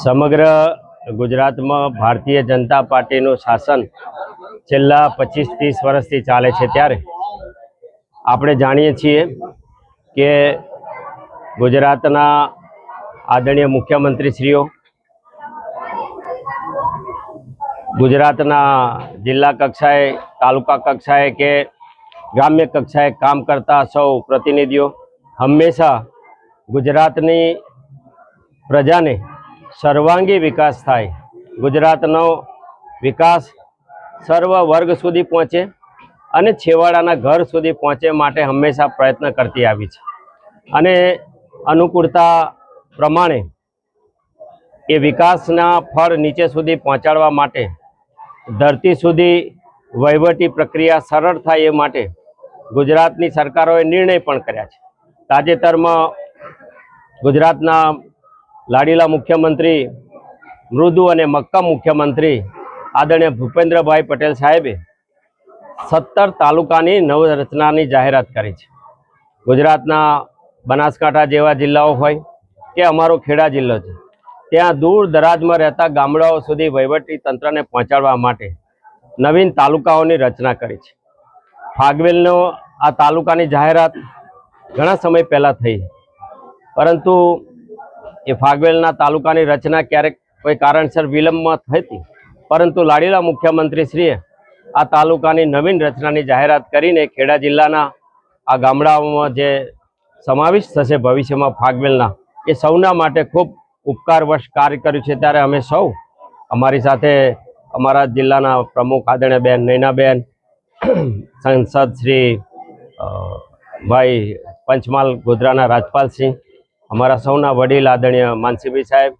સમગ્ર ગુજરાતમાં ભારતીય જનતા પાર્ટીનું શાસન છેલ્લા પચીસ ત્રીસ વર્ષથી ચાલે છે ત્યારે આપણે જાણીએ છીએ કે ગુજરાતના આદરણીય મુખ્યમંત્રીશ્રીઓ, ગુજરાતના જિલ્લા કક્ષાએ, તાલુકા કક્ષાએ કે ગ્રામ્ય કક્ષાએ કામ કરતા સૌ પ્રતિનિધિઓ, હંમેશા ગુજરાતની પ્રજાને સર્વાંગી વિકાસ થાય. ગુજરાતનો વિકાસ સર્વ વર્ગ સુધી પહોંચે અને છેવાડાના ઘર સુધી પહોંચે માટે હંમેશા પ્રયત્ન કરતી આવી છે. અને અનુકૂળતા પ્રમાણે એ વિકાસના ફળ નીચે સુધી પહોંચાડવા માટે, ધરતી સુધી વહીવટી પ્રક્રિયા સરળ થાય એ માટે ગુજરાતની સરકારોએ નિર્ણય પણ કર્યા છે. તાજેતરમાં ગુજરાતના લાડીલા મુખ્યમંત્રી, મૃદુ અને મક્કમ મુખ્યમંત્રી આદરણીય ભૂપેન્દ્રભાઈ પટેલ સાહેબે સત્તર તાલુકાની નવરચનાની જાહેરાત કરી છે. ગુજરાતના બનાસકાંઠા જેવા જિલ્લાઓ હોય કે અમારો ખેડા જિલ્લો છે, ત્યાં દૂર દરાજમાં રહેતા ગામડાઓ સુધી વહીવટી તંત્રને પહોંચાડવા માટે નવીન તાલુકાઓની રચના કરી છે. ફાગવેલનો આ તાલુકાની જાહેરાત ઘણા સમય પહેલાં થઈ. પરંતુ એ ફાગવેલના તાલુકાની રચના ક્યારેક કોઈ કારણસર વિલંબમાં થતી. પરંતુ લાડીલા મુખ્યમંત્રીશ્રીએ આ તાલુકાની નવીન રચનાની જાહેરાત કરીને ખેડા જિલ્લાના આ ગામડાઓમાં જે સમાવિષ્ટ થશે ભવિષ્યમાં ફાગવેલના, એ સૌના માટે ખૂબ ઉપકારવશ કાર્ય કર્યું છે. ત્યારે અમે સૌ અમારી સાથે અમારા જિલ્લાના પ્રમુખ આદરણીય બેન નૈનાબેન, સંસદ શ્રી ભાઈ પંચમહાલ ગોધરાના રાજપાલસિંહ અમારા સૌના વડીલ આદરણીય માનસીભાઈ સાહેબ,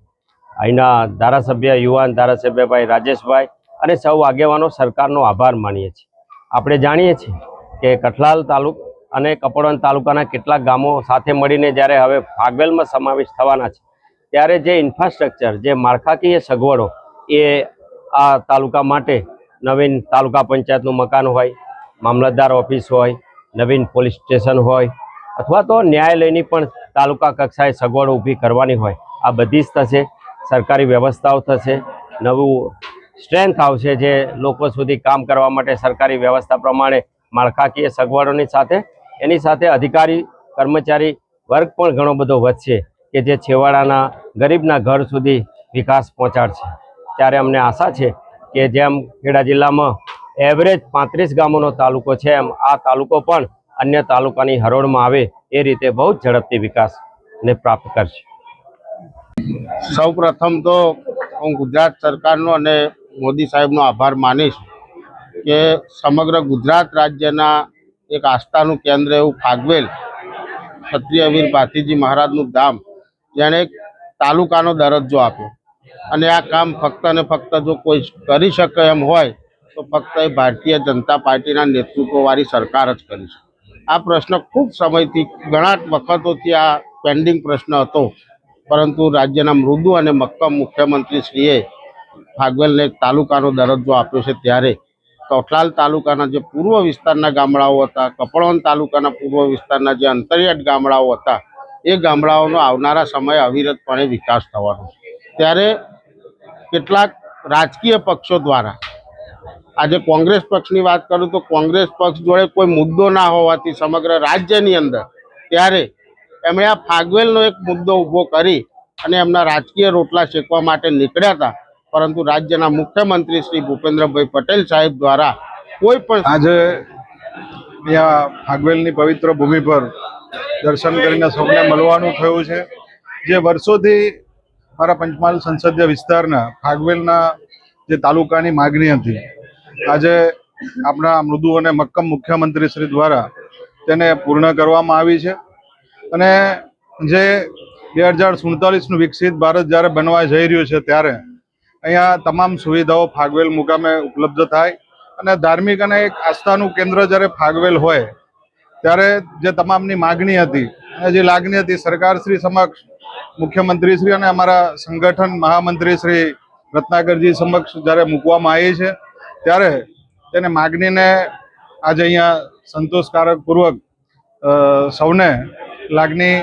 અહીંના ધારાસભ્ય યુવાન ધારાસભ્યભાઈ રાજેશભાઈ અને સૌ આગેવાનો સરકારનો આભાર માનીએ છીએ. આપણે જાણીએ છીએ કે કઠલાલ તાલુક અને કપડવન તાલુકાના કેટલાક ગામો સાથે મળીને જ્યારે હવે ફાગવેલમાં સમાવેશ થવાના છે, ત્યારે જે ઇન્ફ્રાસ્ટ્રક્ચર, જે માળખાકીય સગવડો એ આ તાલુકા માટે નવીન તાલુકા પંચાયતનું મકાન હોય, મામલતદાર ઓફિસ હોય, નવીન પોલીસ સ્ટેશન હોય, અથવા તો ન્યાયાલયની પણ તાલુકા કક્ષાએ સગવડો ઊભી કરવાની હોય. આ બધી જ થશે. સરકારી વ્યવસ્થાઓ થશે. નવું સ્ટ્રેન્થ આવશે જે લોકો સુધી કામ કરવા માટે સરકારી વ્યવસ્થા પ્રમાણે માળખાકીય સગવડોની સાથે, એની સાથે અધિકારી, કર્મચારી વર્ગ પણ ઘણો બધો વધશે કે જે છેવાડાના ગરીબના ઘર સુધી વિકાસ પહોંચાડશે. ત્યારે અમને આશા છે કે જેમ ખેડા જિલ્લામાં એવરેજ પાંત્રીસ ગામોનો તાલુકો છે, એમ આ તાલુકો પણ અન્ય તાલુકાની હરોળમાં આવે એ રીતે બહુ જ ઝડપથી વિકાસને પ્રાપ્ત કરશે. સૌ તો હું ગુજરાત સરકારનો અને મોદી સાહેબનો આભાર માનીશ કે સમગ્ર ગુજરાત રાજ્યના એક આસ્થાનું કેન્દ્ર એવું ફાગવેલ ક્ષત્રિયવીર ભાતીજી મહારાજનું ધામ જેણે તાલુકાનો દરજ્જો આપ્યો. અને આ કામ ફક્ત ને ફક્ત જો કોઈ કરી શકે એમ હોય તો ફક્ત એ ભારતીય જનતા પાર્ટીના નેતૃત્વવાળી સરકાર જ કરી છે આ પ્રશ્ન ખૂબ સમયથી, ઘણા વખતોથી આ પેન્ડિંગ પ્રશ્ન હતો. પરંતુ રાજ્યના મૃદુ અને મક્કમ મુખ્યમંત્રીશ્રીએ ફાગવેલને તાલુકાનો દરજ્જો આપ્યો છે ત્યારે. કોટલાલ તાલુકાના જે પૂર્વ વિસ્તારના ગામડાઓ હતા કપડવન તાલુકાના પૂર્વ વિસ્તારના જે અંતરિયાળ ગામડાઓ હતા, એ ગામડાઓનો આવનારા સમયે અવિરતપણે વિકાસ થવાનો ત્યારે કેટલાક રાજકીય પક્ષો દ્વારા આજે કોંગ્રેસ પક્ષની વાત કરું તો કોંગ્રેસ પક્ષ જોડે કોઈ મુદ્દો ના હોવાથી સમગ્ર રાજ્યની અંદર ત્યારે એમણે આ ફાગવેલનો એક મુદ્દો ઊભો કરી અને એમના રાજકીય રોટલા શેકવા માટે નીકળ્યા હતા. પરંતુ રાજ્યના મુખ્યમંત્રી શ્રી ભૂપેન્દ્રભાઈ પટેલ સાહેબ દ્વારા કોઈ પણ આજે અહીંયા ફાગવેલની પવિત્ર ભૂમિ પર દર્શન કરીને સૌને મળવાનું થયું છે. જે વર્ષોથી મારા પંચમહાલ સંસદીય વિસ્તારના ફાગવેલના જે તાલુકાની માગણી હતી આજે આપણા મૃદુ અને મક્કમ મુખ્યમંત્રી શ્રી દ્વારા તેને પૂર્ણ કરવામાં આવી છે. અને જે બે હજાર સુડતાલીસનું વિકસિત ભારત જ્યારે બનવા જઈ રહ્યું છે ત્યારે અહીંયા તમામ સુવિધાઓ ફાગવેલ મુકામે ઉપલબ્ધ થાય અને ધાર્મિક અને એક આસ્થાનું કેન્દ્ર જ્યારે ફાગવેલ હોય ત્યારે જે તમામની માગણી હતી અને જે લાગણી હતી સરકારશ્રી સમક્ષ મુખ્યમંત્રીશ્રી અને અમારા સંગઠન મહામંત્રી શ્રી રત્નાકરજી સમક્ષ જ્યારે મૂકવામાં આવી છે ત્યારે તેને માગણીને આજે અહીંયા સંતોષકારક પૂર્વક સૌને લાગણી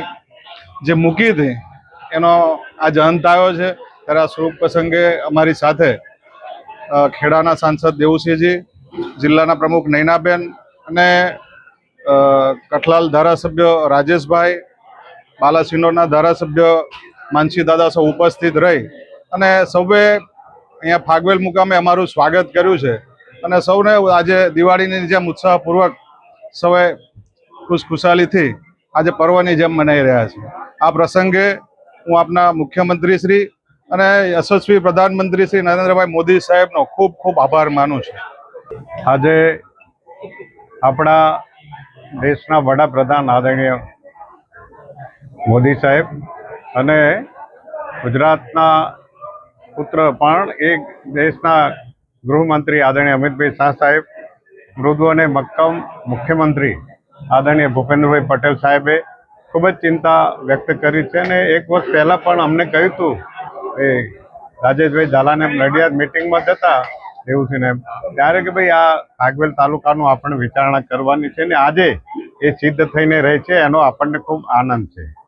જે મૂકી હતી, એનો આજે અંત આવ્યો છે. ત્યારે આ સ્વરૂપ પ્રસંગે અમારી સાથે ખેડાના સાંસદ દેવુસિંહજી, જિલ્લાના પ્રમુખ નૈનાબેન અને કઠલાલ ધારાસભ્ય રાજેશભાઈ બાલાસિનોરના ધારાસભ્ય માનસી દાદા સૌ ઉપસ્થિત રહી અને સૌએ અહીંયા ફાગવેલ મુકામે અમારું સ્વાગત કર્યું છે. અને સૌને આજે દિવાળીની જેમ ઉત્સાહપૂર્વક સૌએ ખુશખુશાલીથી આજે પર્વની જેમ મનાઈ રહ્યા છે. આ પ્રસંગે હું આપના મુખ્યમંત્રી શ્રી અને યશસ્વી પ્રધાનમંત્રી શ્રી નરેન્દ્રભાઈ મોદી સાહેબનો ખૂબ ખૂબ આભાર માનું છું. આજે આપણા દેશના વડાપ્રધાન આદરણીય મોદી સાહેબ અને ગુજરાતના પુત્ર પણ એક દેશના ગૃહમંત્રી આદરણીય અમિતભાઈ શાહ સાહેબ, મૃદુ અને મક્કમ મુખ્યમંત્રી આદરણીય ભૂપેન્દ્રભાઈ પટેલ સાહેબે ખૂબ જ ચિંતા વ્યક્ત કરી છે અને એક વર્ષ પહેલાં પણ અમને કહ્યું હતું એ રાજેશભાઈ ઝાલાને નડિયાદ મિટિંગમાં જતા દેવુસિંહને ત્યારે કે ભાઈ આ આગવેલ તાલુકાનું આપણે વિચારણા કરવાની છે ને આજે એ સિદ્ધ થઈને રહે છે, એનો આપણને ખૂબ આનંદ છે.